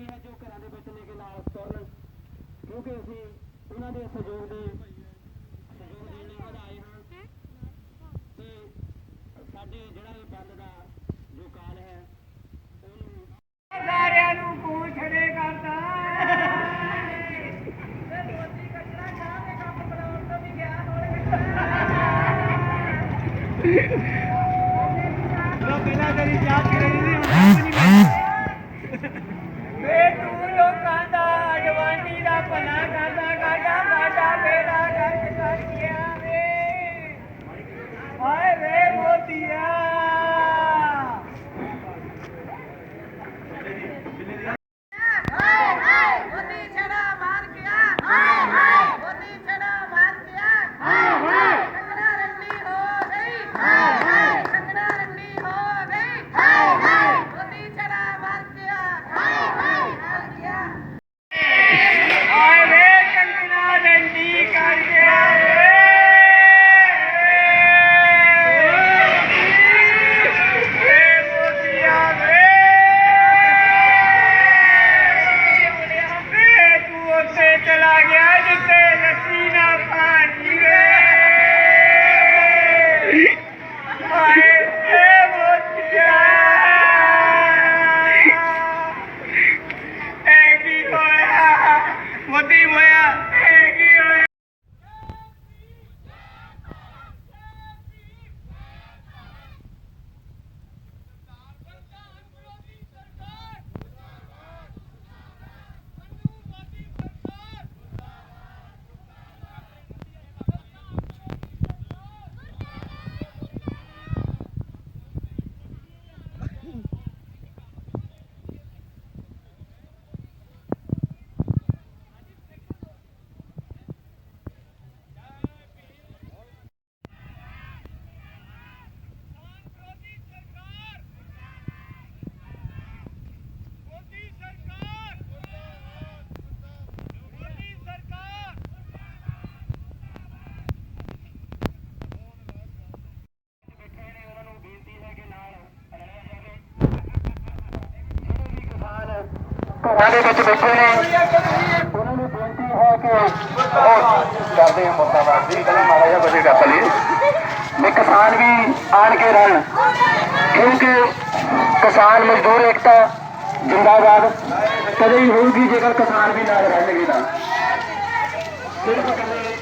ਬੇਨਤੀ ਹੈ ਜੋ ਘਰਾਂ ਦੇ ਵਿੱਚ ਲੈ ਕੇ ਨਾਲ ਤੁਰਨ ਕਿਉਂਕਿ ਅਸੀਂ ਉਹਨਾਂ ਦੇ ਸਹਿਯੋਗ ਦੇ ਸਹਿਯੋਗ ਦੇਣ ਲਈ ਵਧਾਏ ਹਾਂ। ਤੇ ਸਾਡੇ ਜਿਹੜਾ ਇਹ ਬੰਦ ਦਾ ਜੋ ਕਾਲ ਹੈ ਉਹਨੂੰ ਸਾਰਿਆਂ ਨੂੰ ਪੂਛੜੇ ਕਰਦਾ ਪਹਿਲਾਂ ਤੇਰੀ ਚਾਹ ਪੀ ਰਹੀ ਸੀ ਹੁਣ ਵੇ ਤੂੰ ਲੋਕਾਂ ਦਾ ਜਵਾਨੀ ਦਾ ਭਲਾ ਕਰਦਾ ਕਰਦਾ ਸਾਡਾ ਬੇੜਾ ਗਰਕ ਕਰ ਘਰਾਂ ਦੇ ਵਿੱਚ ਬੈਠੇ ਨੇ। ਉਹਨਾਂ ਨੂੰ ਬੇਨਤੀ ਹੈ ਕਿ ਉਹ ਕਰਦੇ ਆ ਮੁਰਦਾਬਾਦ ਦੀ ਗੱਲ ਮਾੜਾ ਜਿਹਾ ਬਸੇ ਕਰ ਲਈ ਵੀ ਕਿਸਾਨ ਵੀ ਆਣ ਕੇ ਰਹਿਣ ਕਿਉਂਕਿ ਕਿਸਾਨ ਮਜ਼ਦੂਰ ਏਕਤਾ, ਜਿੰਦਾਬਾਦ। ਕਦੇ ਹੀ ਹੋਊਗੀ ਜੇਕਰ ਕਿਸਾਨ ਵੀ ਨਾਲ ਰਹਿਣਗੇ ਤਾਂ ਸਿਰਫ ਇਕੱਲੇ